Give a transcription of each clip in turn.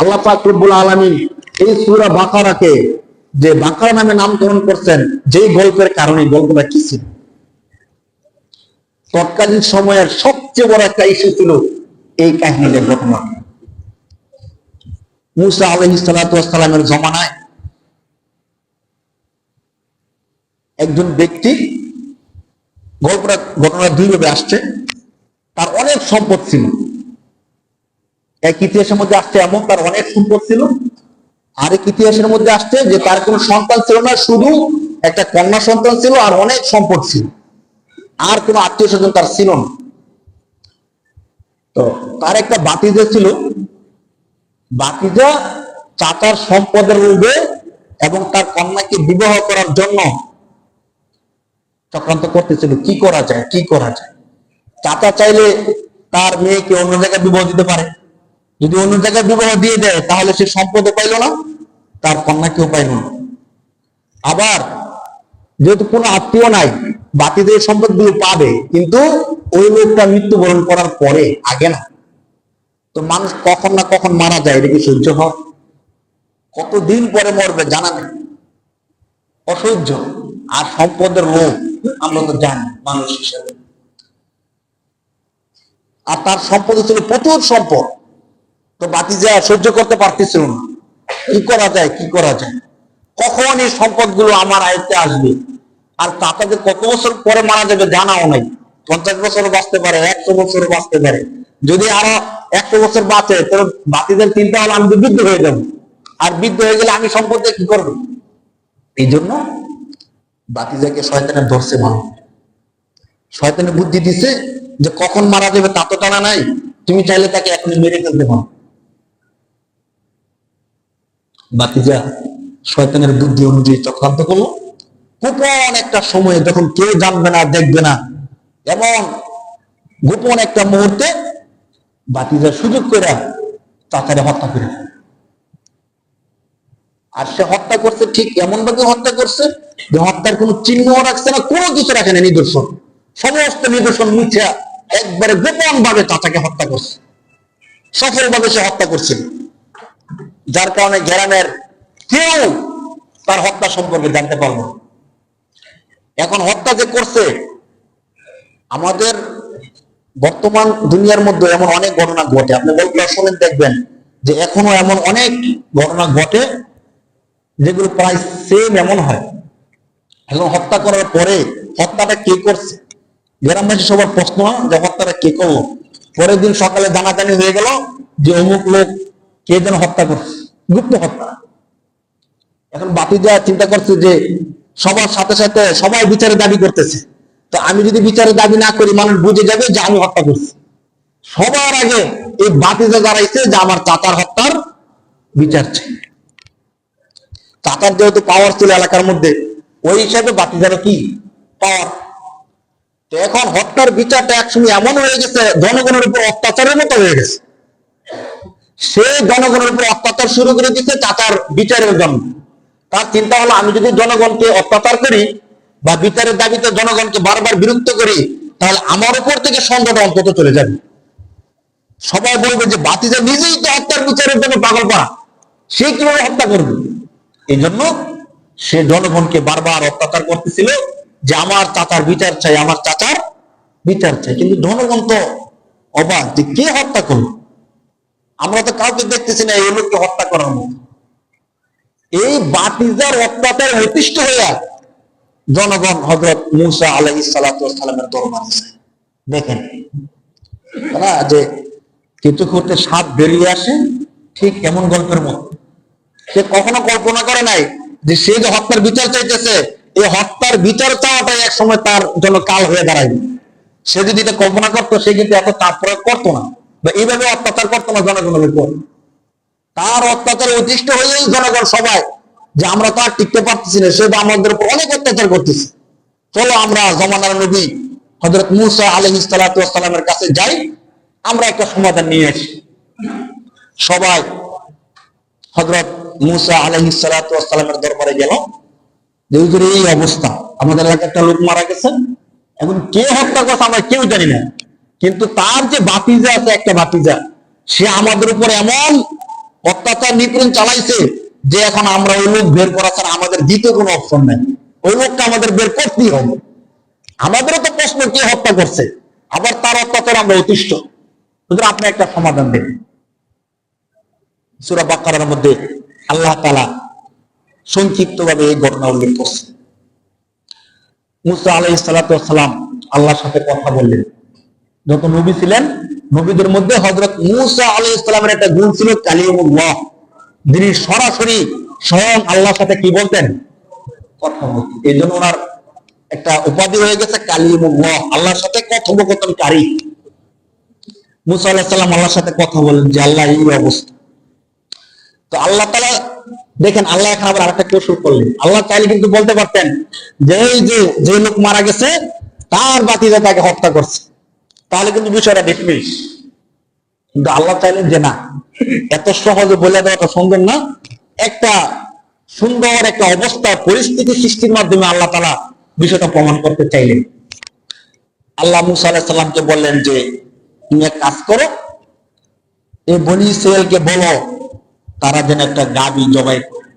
আল্লাহ পাক রব্বুল আলামিন এই সূরা বাকারাকে যে বাকারা নামে নামকরণ করছেন, যেই গল্পের কারণে গল্পটা কি ছিল? তৎকালীন সময়ের সবচেয়ে বড় একটা ইস্যু ছিল এই কাহিনীর ঘটনা। মুসা আলহি জমানায় একজন ব্যক্তি গল্পটা ঘটনা দুইভাবে আসছে। তার অনেক সম্পদ ছিল। এক ইতিহাসের মধ্যে আসছে এমন, তার অনেক সম্পদ ছিল। আরেক ইতিহাসের মধ্যে আসছে যে তার কোনো সন্তান ছিল না, শুধু একটা কন্যা সন্তান ছিল আর অনেক সম্পদ ছিল। আর কোনো আত্মীয় স্বজন তার ছিল না। তো তার একটা বাতিজা ছিল। বাতিজা চাচার সম্পদের লোভে এবং তার কন্যাকে বিবাহ করার জন্য চক্রান্ত করতেছিল। কি করা যায়? কি করা যায়? চাচা চাইলে তার মেয়েকে অন্য জায়গায় বিবাহ দিতে পারে। যদি অন্য জায়গায় বিবাহ দিয়ে দেয়, তাহলে সে সম্পদও পাইল না, তার কন্যাকেও পাইল না। আবার, যেহেতু কোনো আত্মীয় নাই, বাতিদের সম্পদগুলো পাবে, কিন্তু ওই লোকটা মৃত্যুবরণ করার পরে আগে না। তো মানুষ কখন না কখন মারা যায়, এটা কি সহ্য হয়? কতদিন পরে মরবে, জানা নেই। অসহ্য। আর সম্পদের লোভ, আমরা তো জানি, মানুষ হিসেবে। আর তার সম্পদ ছিল প্রচুর সম্পদ। তো বাতি যা সহ্য করতে পারতেছিল না। কি করা যায়, কি করা যায়? কখন এই সম্পদগুলো আমার আয়ত্তে আসবে? আর তাদের কত বছর পরে মারা যাবে জানাও নাই। পঞ্চাশ বছর বাঁচতে পারে, একশো বছর বাঁচতে পারে। যদি আরও একশো বছর বাঁচে তো বাতিদের চিন্তা হলো আমি বৃদ্ধ হয়ে যাব। আর বৃদ্ধ হয়ে গেলে আমি সম্পদ কি করব? এই জন্য বাতিজাকে শয়তানে ধরছে মানুষ। শয়তানের বুদ্ধি দিছে যে কখন মারা যাবে তা তো জানা নাই। তুমি চাইলে তাকে এখনই মেরে ফেলতে পারো। বাতিজা শয়তানের বুদ্ধি অনুযায়ী চক্রান্ত করল। গোপন একটা সময়ে যখন কেউ জানবে না, দেখবে না, এমন গোপন একটা মুহূর্তে বাতিজা সুযোগ করে চাচারে হত্যা করে আর সে হত্যা করছে ঠিক এমন ভাবে হত্যা করছে যে হত্যার কোনো চিহ্ন রাখছে না, কোনো কিছু রাখে না নিদর্শন। সমস্ত নিদর্শন মুছে একবারে গোপন ভাবে চাচাকে হত্যা করছে। সফল ভাবে সে হত্যা করছিল যার কারণে গ্রামের কেউ তার হত্যা সম্পর্কে জানতে পারব এখন হত্যা যে করছে, আমাদের বর্তমান দুনিয়ার মধ্যে এমন অনেক ঘটনা ঘটে। আপনি গল্প শোনেন, দেখবেন যে এখনও এমন অনেক ঘটনা ঘটে যেগুলো প্রায় সেম এমন হয়। এখন হত্যা করার পরে হত্যাটা কে করছে? গ্রামবাসী সবার প্রশ্ন, যে হত্যাটা কে করল? পরের দিন সকালে জানাজানি হয়ে গেল যে অমুক লোক কে যেন হত্যা করছে? গুপ্ত হত্যা। এখন যা চিন্তা করছে যে সবার সাথে সাথে সবাই বিচারের দাবি করতেছে। তো আমি যদি বিচারের দাবি না করি, মানুষ বুঝে যাবে যে আমি হত্যা করছি। সবার আগে এই বাতিজা দাঁড়াইছে যে আমার চাচার হত্যার বিচার চাই। চাচার যেহেতু পাওয়ার ছিল এলাকার মধ্যে, ওই হিসাবে বাতিজারে কি পাওয়ার তো এখন হত্যার বিচারটা একসময় এমন হয়ে গেছে, জনগণের উপর অত্যাচারের মতো হয়ে গেছে। সে জনগণের উপর অত্যাচার শুরু করে দিচ্ছে চাচার বিচারের জন্য। তার চিন্তা হলো, আমি যদি জনগণকে অত্যাচার করি বা বিচারের দাবিতে জনগণকে বারবার বিরক্ত করি, তাহলে আমার উপর থেকে সন্দেহটা অন্তত চলে যাবে। সবাই বলবে যে বাতিজা নিজেই তো হত্যার বিচারের জন্য পাগল পাড়া সে কীভাবে হত্যা করবে? এই জন্য সে জনগণকে বারবার অত্যাচার করতেছিল যে আমার চাচার বিচার চাই, আমার চাচার বিচার চাই। কিন্তু জনগণ তো অবাক যে কে হত্যা করল? আমরা তো কাউকে দেখতেছি না, এই লোককে হত্যা করার মতো। এই বাতিজার অত্যাচার অতিষ্ঠ হইয়া জনগণ হজরত মুসা আলহ সালামের দরবারে যায়। দেখেন যে কিছু করতে সাপ বেরিয়ে আসে, ঠিক এমন গল্পের মতো। সে কখনো কল্পনা করে নাই যে সে যে হত্যার বিচার চাইতেছে এই হত্যার বিচার চাওয়াটাই এক সময় তার জন্য কাল হয়ে দাঁড়াইবে। সে যদি এটা কল্পনা করতো, সে কিন্তু এত চাপ প্রয়োগ করতো না। বা এইভাবে অত্যাচার করতো না জনগণের উপর। তার অত্যাচার অতিষ্ঠ হয়েই জনগণ সবাই, যে আমরা তো আর টিকতে পারতেছি না, সে তো আমাদের উপর অনেক অত্যাচার করতেছে। চলো আমরা জমানার নবী হজরত মুসা আলহ সালামের কাছে যাই, আমরা একটা সমাধান নিয়ে আসি। সবাই হজরত মুসা আলহ সালামের দরবারে গেল এই অবস্থা। আমাদের এলাকায় একটা লোক মারা গেছে, এখন কে হত্যা করছে আমরা কেউ জানি না। কিন্তু তার যে বাতিজা আছে, একটা বাতিজা, সে আমাদের উপর এমন অত্যাচার নিপুণ চালাইছে যে এখন আমরা ওই লোক বের করা ছাড়া আমাদের দ্বিতীয় কোনো অপশন নাই। ওই লোকটা আমাদের বের করতেই হবে। আমাদেরও তো প্রশ্ন, কে হত্যা করছে? আবার তার অত্যাচার আমরা অতিষ্ঠ। সুতরাং আপনি একটা সমাধান দেন। সুরা বাক্কার মধ্যে আল্লাহ তালা সংক্ষিপ্ত ভাবে এই ঘটনা উল্লেখ করছে মুসা আলাই সালাম আল্লাহর সাথে কথা বললেন। যত নবী ছিলেন, নবীদের মধ্যে হজরত মুসা আলাই ইসলামের একটা গুণ ছিল কালিমুল্লাহ। যিনি সরাসরি স্বয়ং আল্লাহর সাথে কি বলতেন? কথা বলতেন। এই জন্য ওনার একটা উপাধি হয়ে গেছে কালিমুল্লাহ, আল্লাহর সাথে কথোপকথনকারী। মুসা আলাহ সাল্লাম আল্লাহর সাথে কথা বলেন যে, আল্লাহ, এই অবস্থা। তো আল্লাহ তালা দেখেন, আল্লাহ এখন আবার আরেকটা কৌশল করলেন। আল্লাহ চাইলে কিন্তু বলতে পারতেন যে যে যে লোক মারা গেছে, তার বাতিতে তাকে হত্যা করছে। তাহলে কিন্তু বিষয়টা ডিসমিস কিন্তু আল্লাহ চাইলেন যে না, এত সহজে বলে দেওয়াটা সুন্দর না। একটা সুন্দর একটা অবস্থা, পরিস্থিতি সৃষ্টির মাধ্যমে আল্লাহ তালা বিষয়টা প্রমাণ করতে চাইলেন। আল্লাহ মুসা আলাহ বললেন যে, তুমি এক কাজ করো, এই বনি ইসরায়েলকে বলো, তারা যেন একটা গাবি জবাই করে।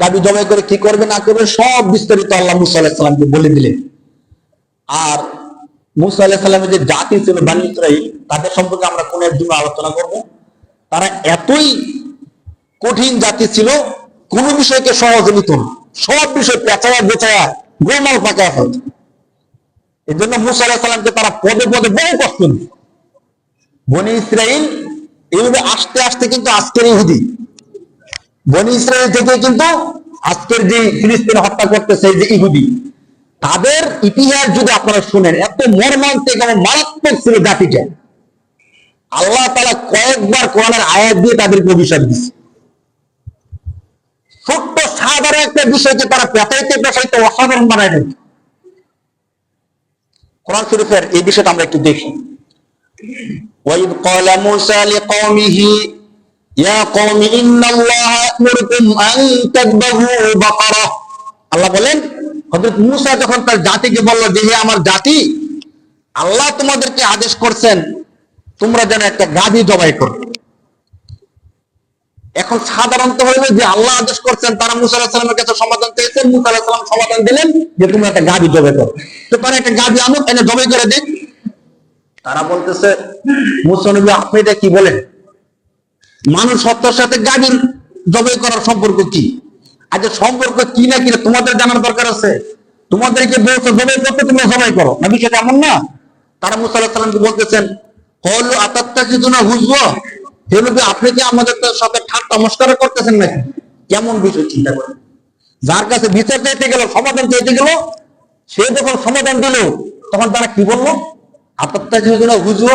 গাবি জবাই করে কি করবে, না করবে, সব বিস্তারিত আল্লাহ মুসা আলাহ বলে দিলেন। আর মুসা সাল্লামের যে জাতি ছিল বানি ইসরাইল তাদের সম্পর্কে আমরা কোন একদিন আলোচনা করব? তারা এতই কঠিন জাতি ছিল, কোন বিষয়কে সহজে নিত না। সব বিষয় পেঁচায়া বেচায়া গোলমাল পাকায় ফেলত। এই জন্য মুসা আলাহ সাল্লামকে তারা পদে পদে বহু কষ্ট দিত বনি ইসরাইল এইভাবে আস্তে আস্তে কিন্তু আজকের ইহুদি। বনি ইসরায়েল থেকে কিন্তু আজকের যে ফিলিস্তিন হত্যা করতেছে যে ইহুদি। তাদের ইতিহাস যদি আপনারা শুনেন এত মর্মান্তিক এবং মারাত্মক ছিল জাতিটা আল্লাহ তালা কয়েকবার কোরআনের আয়াত দিয়ে তাদেরকে অভিশাপ দিচ্ছে ছোট্ট সাধারণ একটা বিষয়কে তারা পেঁচাইতে পেঁচাইতে অসাধারণ বানায় দেয় কোরআন শরীফের এই বিষয়টা আমরা একটু দেখি وإذ قال موسى لقومه يا قوم إن الله يأمركم أن تذبحوا بقرة আল্লাহ বলেন হযরত মুসা যখন তার জাতিকে বলল যে হে আমার জাতি, আল্লাহ তোমাদেরকে আদেশ করছেন, তোমরা যেন একটা গাভী জবাই করো। এখন সাধারণত হইল যে আল্লাহ আদেশ করছেন, তারা মুসা আলাহিস কাছে সমাধান চেয়েছেন মুসা আলাহিস সালাম সমাধান দিলেন যে তোমরা একটা গাভী জবাই করো। তো তারা একটা গাভী আনো এনে জবাই করে দিন তারা বলতেছে মুসনবী আপনি কি বলেন? মানুষ হত্যার সাথে গাভীর জবাই করার সম্পর্ক কি? আচ্ছা সম্পর্ক কি না কিনা তোমাদের জানার দরকার আছে? তোমাদেরকে বলছো জবাই করতে তোমরা জবাই করো। না বিষয়টা এমন না। তারা মুসা বলতেছেন হলো আতাত্তা কিছু না বুঝব হে আপনি কি আমাদের সাথে ঠাট্টা মস্কারা করতেছেন নাকি? কেমন বিষয় চিন্তা করেন? যার কাছে বিচার চাইতে গেল, সমাধান চাইতে গেল, সে যখন সমাধান দিল, তখন তারা কি বলল? আপাত্তা যেহেতু বুঝব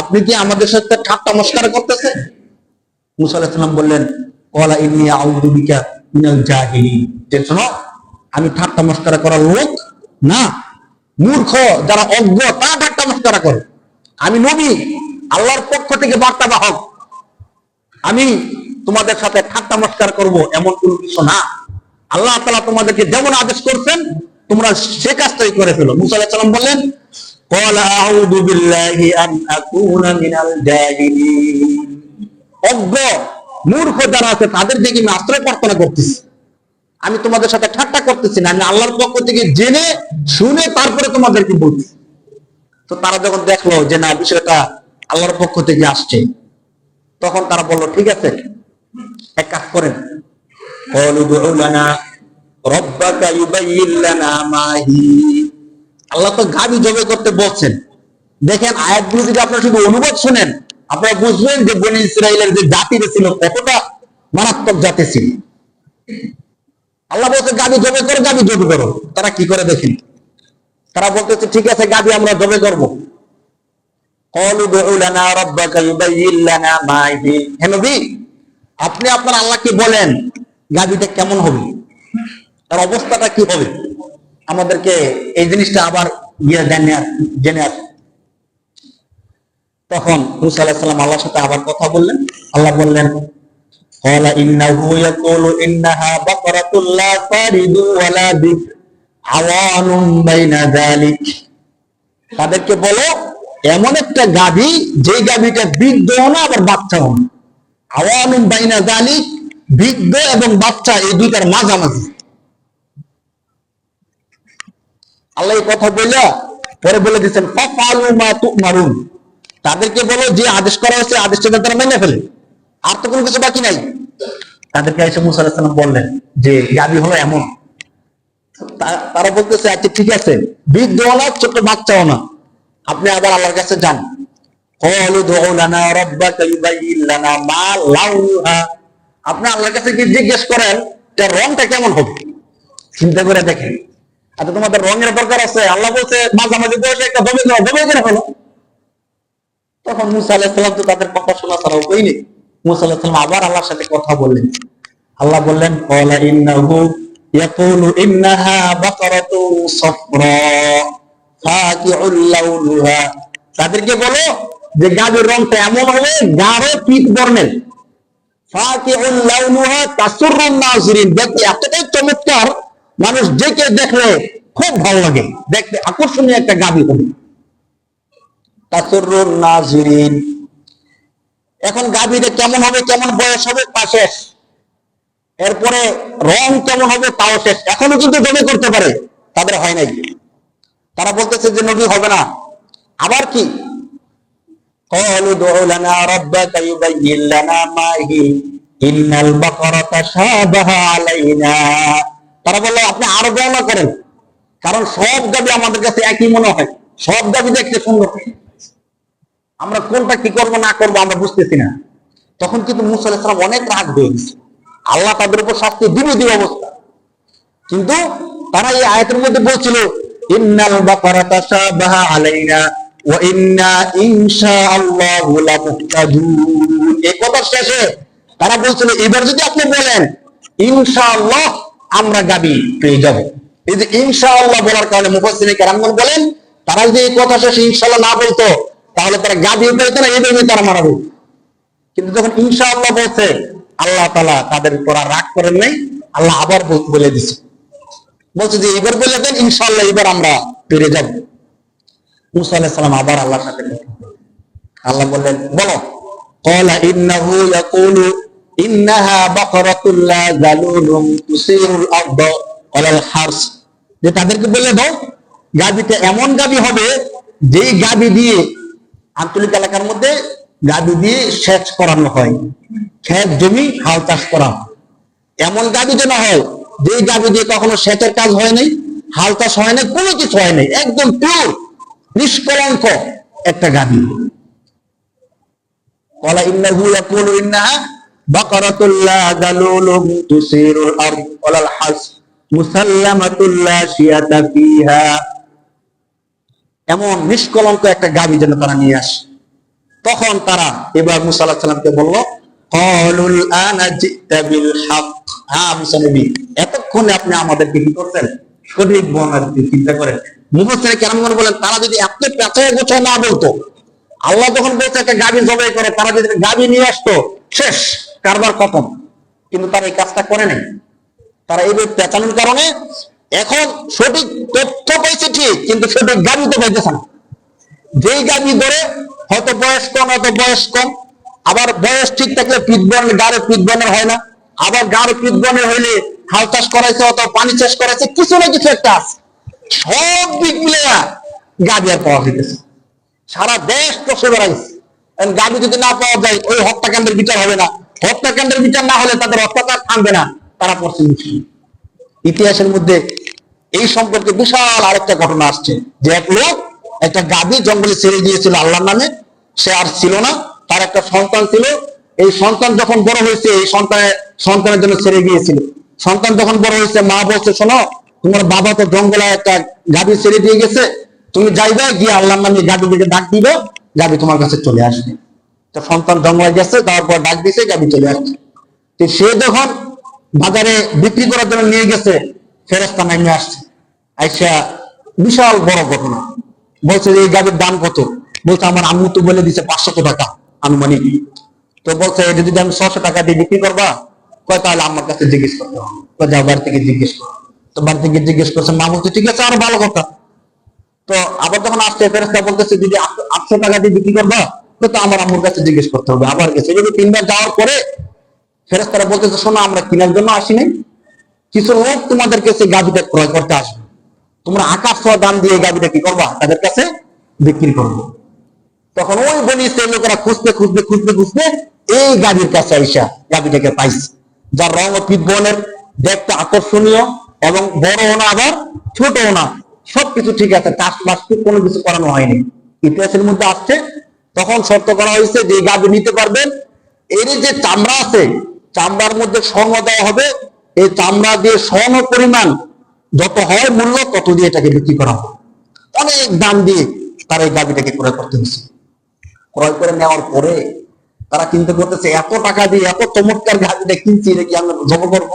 আপনি কি আমাদের সাথে ঠাট্টা মস্কারা করতেছে মুসা আলাহিসাল্লাম বললেন আমি ঠাট্টা করার লোক না, মূর্খ যারা অজ্ঞ, তারা ঠাট্টা মস্করা করে। আমি নবী, আল্লাহর পক্ষ থেকে বার্তা বাহক। আমি তোমাদের সাথে ঠাট্টা মস্কার করব এমন কোনো কিছু না। আল্লাহ তালা তোমাদেরকে যেমন আদেশ করছেন, তোমরা সে কাজটাই করে ফেলো। মুসা বললেন অজ্ঞ মূর্খ যারা আছে তাদের দিকে আমি আশ্রয় প্রার্থনা করতেছি। আমি তোমাদের সাথে ঠাট্টা করতেছি না আমি আল্লাহর পক্ষ থেকে জেনে শুনে তারপরে তোমাদেরকে বলছি। তো তারা যখন দেখল যে না বিষয়টা আল্লাহর পক্ষ থেকে আসছে তখন তারা বলল ঠিক আছে এক কাজ করেন। আল্লাহ তো গাবি জবে করতে বলছেন। দেখেন আয়াতগুলো যদি আপনার শুধু অনুবাদ শুনেন আপনারা বুঝবেন যে বনি ইসরায়েলের যে জাতিটা ছিল কতটা মারাত্মক জাতি ছিল। আল্লাহ বলতে গাবি জবে করো, গাবি জবে করো। তারা কি করে দেখেন? তারা বলতেছে, ঠিক আছে, গাবি, আমরা জবে করব। আপনি আপনার আল্লাহকে বলেন, গাবিটা কেমন হবে? তার অবস্থাটা কি হবে? আমাদেরকে এই জিনিসটা আবার ইয়ে জেনে আসুন। তখন মুসা আলাহিস সালাম আল্লাহর সাথে আবার কথা বললেন আল্লাহ বললেন قال إنه يقول إنها بقرة لا فارض ولا بكر عوان بين ذلك তাদেরকে বলো এমন একটা গাভী যে গাভীটা বৃদ্ধ না আবার বাচ্চাও না আওয়ানুম বাইনা জালিক বৃদ্ধ এবং বাচ্চা এই দুইটার মাঝামাঝি আল্লাহ এই কথা বললা পরে বলে দিচ্ছেন ফাফালু মা তুমারুন তাদেরকে বলো যে আদেশ করা হচ্ছে আদেশটা তারা মেনে ফেলে। আর তো কোনো কিছু বাকি নাই। তাদেরকে এসে মুসা বললেন যে গাবি হলো এমন। তারা বলতেছে আচ্ছা ঠিক আছে। বৃদ্ধও না ছোট বাচ্চাও না। আপনি আবার আল্লাহর কাছে যান। আপনি আল্লাহর কাছে কি জিজ্ঞেস করেন তার রংটা কেমন হবে? চিন্তা করে দেখেন। আচ্ছা তোমাদের রঙের দরকার আছে। আল্লাহ বলছে, মাঝামাঝি একটা বমি করো বমি করে হলো তখন মুসা আলাহিসাল্লাম তো তাদের কথা শোনা ছাড়া উপায় নেই। মুসা আলাহিসাল্লাম আবার আল্লাহর সাথে কথা বললেন। আল্লাহ বললেন কলা ইন্নাহু ইয়াকুলু ইন্নাহা বাকারাতু ফাকিউল তাদেরকে বলো যে গাভীর রংটা এমন হবে গাঢ় পিত বর্ণের। ফাকিউল লাউনুহা তাসুরুন নাজিরিন। দেখতে এতটাই চমৎকার, মানুষ কেউ দেখলে খুব ভালো লাগে। দেখতে আকর্ষণীয় একটা গাভী হবে। তাসুরুন নাজিরিন এখন গাভীটা কেমন হবে কেমন বয়স হবে তা শেষ এরপরে রং কেমন হবে তাও শেষ এখনো কিন্তু জমে করতে পারে তাদের হয় নাই তারা বলতেছে যে নবী হবে না আবার কি قالوا ادع لنا ربك يبين لنا ما هي إن البقرة تشابه علينا তারা বললো আপনি আরো গণনা করেন কারণ সব গাবি আমাদের কাছে একই মনে হয় সব গাবি দেখতে সুন্দর আমরা কোনটা কি করব, না করব আমরা বুঝতেছি না। তখন কিন্তু মুসা আলাইহিস সালাম অনেক রাগ হয়ে আল্লাহ তাদের উপর শাস্তি দিবে দিবে অবস্থা। কিন্তু তারা এই আয়াতের মধ্যে বলছিল, ইন্নাল বাকারাতা শাবাহা আলাইনা ওয়া ইন্না ইনশাআল্লাহু লামুহতাদুন। এই কথা শেষে তারা বলছিল, এবার যদি আপনি বলেন, ইনশাআল্লাহ আমরা গাবি পেয়ে যাব। এই যে ইনশাআল্লাহ বলার কারণে মুফাসসিরিন কেরামগণ বলেন, তারা যদি এই কথা শেষে ইনশাআল্লাহ না বলতো তাহলে তারা গা দিয়ে না এদের তারা মারা যেত কিন্তু যখন ইনশা আল্লাহ বলছে আল্লাহ তালা তাদের উপর রাগ করেন নাই আল্লাহ আবার বলে দিছে। বলছে যে এবার বলে দেন ইনশাল্লাহ এবার আমরা পেরে যাব। সালাম আবার সাথে আল্লাহ বললেন বলো। কলা ইন্নাহু ইয়াকুলু ইন্নাহা তুসিরুল আরদ ওয়াল হারস। যে তাদেরকে বলে দাও গাবিটা এমন গাবি হবে যেই গাবি দিয়ে আঞ্চলিক এলাকার মধ্যে গাদু দিয়ে সেচ করানো হয়। খেত, জমি, হাল চাষ করা এমন গাদু যেন হয় যে গাদু দিয়ে কখনো সেচের কাজ হয় নাই, হাল চাষ হয় নাই, কোনো কিছু হয় নাই, একদম পিওর নিষ্কলঙ্ক একটা গাদু কলা ইন্নাহু ইয়াকুলু ইন্নাহা বাকারাতুল্লাহ দালুলুম তুসিরুল আরদ হাস মুসাল্লামাতুল্লাহ শিয়াতা ফিহা। এমন নিষ্কলঙ্ক একটা গাবি যেন তারা নিয়ে আসে। তখন তারা এবার মুসা সাল্লামকে বলল হ্যাঁ যদি এত না বলতো, আল্লাহ যখন বলছে একটা জবাই করে, তারা যদি নিয়ে আসতো, শেষ, কারবার খতম। কিন্তু তারা এই কাজটা করে নাই। তারা এই পেঁচানোর কারণে এখন সঠিক তথ্য পাইছে ঠিক, কিন্তু সঠিক গাবি তো পাইতেছে না। যেই গাবি ধরে, হয়তো বয়স কম, হয়তো বয়স কম। আবার বয়স ঠিক থাকলে পিতবর্ণ গাড়ে পিতবর্ণের হয় না। আবার গাড়ে পিতবর্ণের হইলে হাল চাষ করাইছে, অথবা পানি চাষ করাইছে, কিছু না কিছু একটা আছে। সব দিক মিলে গাবি আর পাওয়া যেতেছে সারা দেশ চষে বেড়াইছে গাবি যদি না পাওয়া যায়, ওই হত্যাকাণ্ডের বিচার হবে না। হত্যাকাণ্ডের বিচার না হলে তাদের অত্যাচার থামবে না। তারা মুশকিল ইতিহাসের মধ্যে এই সম্পর্কে বিশাল আরেকটা ঘটনা আসছে। যে এক লোক একটা গাভী জঙ্গলে ছেড়ে দিয়েছিল আল্লাহর নামে। সে আর ছিল না, তার একটা সন্তান ছিল। এই সন্তান যখন বড় হয়েছে, এই সন্তানের সন্তানের জন্য ছেড়ে গিয়েছিল সন্তান যখন বড় হয়েছে, মা বলছে, শোনো, তোমার বাবা তো জঙ্গলে একটা গাভী ছেড়ে দিয়ে গেছে। তুমি যাইবে, গিয়ে আল্লাহর নামে গাভী দিকে ডাক দিবে। গাভী তোমার কাছে চলে আসবে। তো সন্তান জঙ্গলে গেছে, তারপর ডাক দিছে, গাভী চলে আসছে। সে যখন বাজারে বিক্রি করার জন্য নিয়ে গেছে ফেরস্তা নামে আসছে। আইসা বিশাল বড় ঘটনা। বলছে এই গাড়ির দাম কত? বলছে, আমার আম্মু তো বলে দিছে পাঁচশত টাকা আনুমানিক। তো বলছে যদি আমি ছশো টাকা দিয়ে বিক্রি করবা, কয়, তাহলে আমার কাছে জিজ্ঞেস করতে হবে। বাড়ি থেকে জিজ্ঞেস করো। তো বাড়ি থেকে জিজ্ঞেস করছে, মা বলছে, ঠিক আছে, আর ভালো কথা। তো আবার যখন আসছে ফেরস্তা বলতেছে, যদি আটশো টাকা দিয়ে বিক্রি করবা তো আমার আম্মুর কাছে জিজ্ঞেস করতে হবে। আবার গেছে এভাবে তিনবার যাওয়ার পরে ফেরেস্তারা বলতেছে, শোনো, আমরা কেনার জন্য আসি নাই কিছু লোক তোমাদের কাছে গাভিটা ক্রয় করতে আসবে। তোমরা আকাশ ছোঁয়া দাম দিয়ে গাভিটা কি করবা? তাদের কাছে বিক্রি করব। তখন ওই বনি ইসরায়েল লোকেরা খুঁজতে খুঁজতে খুঁজতে খুঁজতে এই গাভীর কাছে আইসা গাভীটাকে পাইছে। যার রং ও পিঠ বর্ণের, দেখতে আকর্ষণীয় এবং বড় না, আবার ছোট না। সবকিছু ঠিক আছে চাষ বাস কোনো কিছু করানো হয়নি। ইতিহাসের মধ্যে আসছে, তখন শর্ত করা হয়েছে যে গাভী নিতে পারবেন। এর যে চামড়া আছে, চামড়ার মধ্যে স্বর্ণ দেওয়া হবে। এই চামড়া দিয়ে স্বর্ণ পরিমাণ যত হয় মূল্য, তত দিয়ে এটাকে বিক্রি করা হবে অনেক দাম দিয়ে তারা এই গাভীটাকে ক্রয় করতে হয়েছে। ক্রয় করে নেওয়ার পরে তারা চিন্তা করতেছে, এত টাকা দিয়ে, এত চমৎকার গাড়িটা কিনছি, এটা কি আমরা জব করব?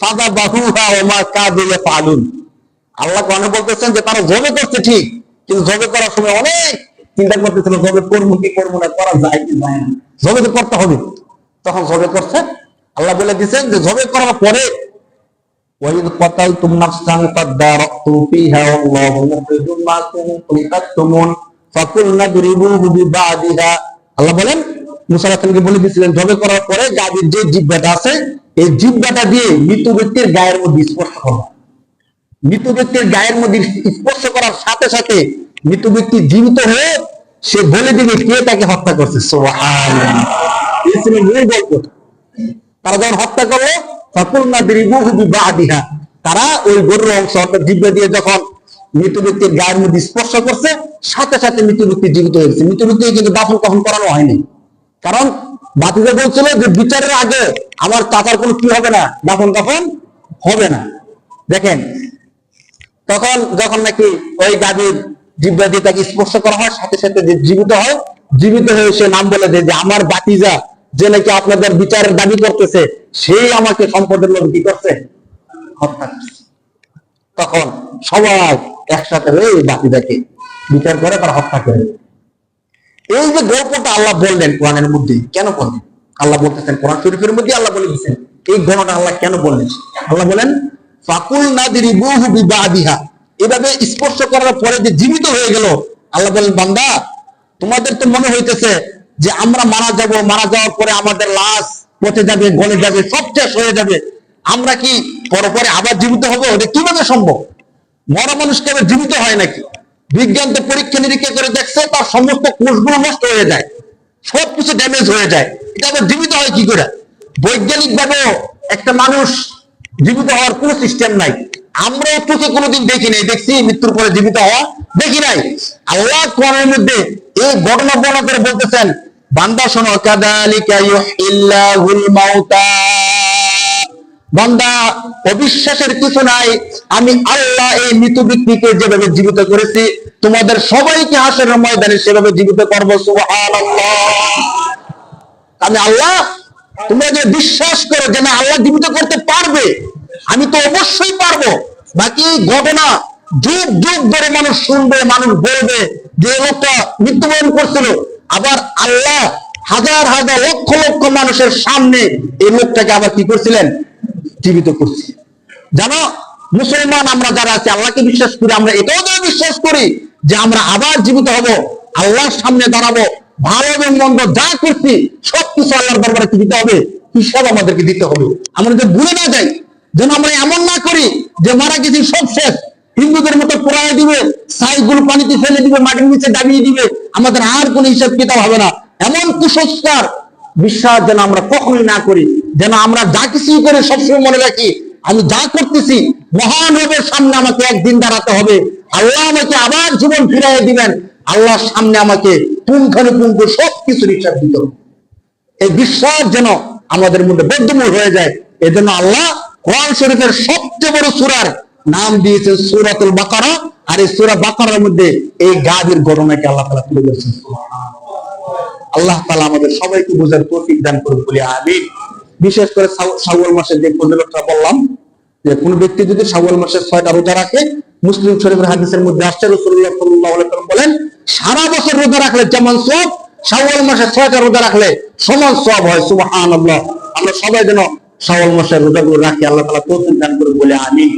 সাদা বাহু আমার কাজ পালুন। আল্লাহ কানে বলতেছেন যে তারা জবে করছে ঠিক, কিন্তু জবে করার সময় অনেক চিন্তা করতেছিল, জবে করব কি করব না, করা যায় কি যায় না। জবে করতে হবে। তখন জবে করছে। আল্লাহ বলে দিচ্ছেন যে জবে করার পরে وإذ قتلتم نفسا فادارأتم فيها والله مخرج ما كنتم تكتمون فقلنا اضربوه ببعضها আল্লাহ বলেন মুসা আলাইহিসসালামকে বলে দিয়েছিলেন জবে করার পরে গাভীর যে জিব্বাটা আছে এই জিব্বাটা দিয়ে মৃত ব্যক্তির গায়ের মধ্যে স্পর্শ করবা মৃত ব্যক্তির গায়ের মধ্যে স্পর্শ করার সাথে সাথে মৃত ব্যক্তি জীবিত হয়ে সে বলে দিবে কে তাকে হত্যা করছে সুবহানাল্লাহ এই ছিল মূল গল্প তারা যখন হত্যা করলো তখন তারা ওই গরুর অংশ দিয়ে যখন মৃত ব্যক্তির গায়ের মধ্যে স্পর্শ করছে, সাথে সাথে মৃত ব্যক্তি জীবিত হয়েছে। মৃত ব্যক্তি কিন্তু দাফন কখন করানো হয়নি। কারণ বাতিজা বলছিল যে বিচারের আগে আমার চাচার কোনো কি হবে না দাফন কাফন হবে না। দেখেন, তখন যখন নাকি ওই গাভীর জিব্বা দিয়ে তাকে স্পর্শ করা হয়, সাথে সাথে যে জীবিত হয়, জীবিত হয়ে সে নাম বলে দেয় যে, আমার বাতিজা যে নাকি আপনাদের বিচারের দাবি করতেছে, সেই আমাকে সম্পদের লোক কি করছে? তখন সবাই একসাথে হয়ে এই বাতিজাকে বিচার করে তারা হত্যা করে। এই যে গল্পটা আল্লাহ বললেন কোরআনের মধ্যে, কেন বললেন? আল্লাহ বলতেছেন, কোরআন শরীফের মধ্যে আল্লাহ বলে দিচ্ছেন এই ঘটনাটা আল্লাহ কেন বললেন? আল্লাহ বলেন, ফাকুল নাদিরি বহু বিবাদিহা। এভাবে স্পর্শ করার পরে যে জীবিত হয়ে গেল, আল্লাহ বলেন, বান্দা, তোমাদের তো মনে হইতেছে যে আমরা মারা যাব, মারা যাওয়ার পরে আমাদের লাশ পচে যাবে, গলে যাবে, সব শেষ হয়ে যাবে। আমরা কি পরপরে আবার জীবিত হব? এটা কীভাবে সম্ভব? মরা মানুষ কেবল জীবিত হয় নাকি? বিজ্ঞান তো পরীক্ষা নিরীক্ষা করে দেখছে, তার সমস্ত কোষগুলো নষ্ট হয়ে যায়। সবকিছু ড্যামেজ হয়ে যায়। এটা আবার জীবিত হয় কি করে? বৈজ্ঞানিক ভাবে একটা মানুষ জীবিত হওয়ার কোনো সিস্টেম নাই। আমরা চোখে কোনোদিন দেখি নাই। দেখছি, মৃত্যুর পরে জীবিত হওয়া দেখি নাই। আল্লাহ কোরআনের মধ্যে এই ঘটনা বর্ণনা করে বলতেছেন, বান্দা শোনো বান্দা, অবিশ্বাসের কিছু নাই। আমি আল্লাহ এই মৃত ব্যক্তিকে যেভাবে জীবিত করেছি, তোমাদের সবাইকে হাসের ময়দানে সেভাবে জীবিত করব আমি আল্লাহ, তোমরা যে বিশ্বাস করো যে না, আল্লাহ জীবিত করতে পারবে আমি তো অবশ্যই পারব। বাকি ঘটনা যুগ যুগ ধরে মানুষ শুনবে, মানুষ বলবে যে লোকটা মৃত্যুবরণ করছিল। আবার আল্লাহ হাজার হাজার লক্ষ লক্ষ মানুষের সামনে এই লোকটাকে আবার কি করছিলেন? জীবিত করছি। জানো, মুসলমান আমরা যারা আছি, আল্লাহকে বিশ্বাস করি, আমরা এটাও তো বিশ্বাস করি যে আমরা আবার জীবিত হব, আল্লাহর সামনে দাঁড়াবো, ভালো এবং মন্দ যা করছি, সবকিছু আল্লাহর দরবারে কি দিতে হবে, হিসাব আমাদেরকে দিতে হবে। আমরা যে ভুলে না যাই যেন আমরা এমন না করি যে মারা গেছি সব শেষ। হিন্দুদের মতো পোড়ায় দিবে সাইগুলো পানিতে ফেলে দিবে, মাটির নিচে দাবিয়ে দিবে, আমাদের আর কোনো হিসাব কিতাব হবে না। এমন কুসংস্কার, বিশ্বাস যেন আমরা কখনোই না করি, যেন আমরা যা কিছুই করে সবসময় মনে রাখি, আমি যা করতেছি, মহান রবের সামনে আমাকে একদিন দাঁড়াতে হবে। আল্লাহ আমাকে আবার জীবন ফিরাই দিবেন। আল্লাহর সামনে আমাকে পুঙ্খানুপুঙ্খ সব কিছুর হিসাব দিতে এই বিশ্বাস যেন আমাদের মধ্যে বদ্ধমূল হয়ে যায়, এজন্য আল্লাহ কোরআন শরীফের সবচেয়ে বড় সূরার নাম দিয়েছেন সূরাতুল বাকারা। আর এই সূরা বাকারার মধ্যে এই গাভীর ঘটনাকে আল্লাহ তাআলা তুলে ধরেছেন। আল্লাহ তাআলা আমাদের সবাইকে বোঝার তৌফিক দান করুন বলি আমিন। বিশেষ করে শাও- শাওয়াল মাসের যে ফজিলতটা বললাম, যে কোন ব্যক্তি যদি শাওয়াল মাসের ছয়টা রোজা রাখে, মুসলিম শরীফের হাদিসের মধ্যে আসছে সাল্লাল্লাহু বলেন, সারা বছর রোজা রাখলে যেমন সব শাওয়াল মাসে ছয়টা রোজা রাখলে সমান সব হয়, সুবহানাল্লাহ। আমরা সবাই যেন শাওয়াল মাসের রোজাগুলো রাখি আল্লাহ তালা তৌফিক দান করুন বলে আমিন।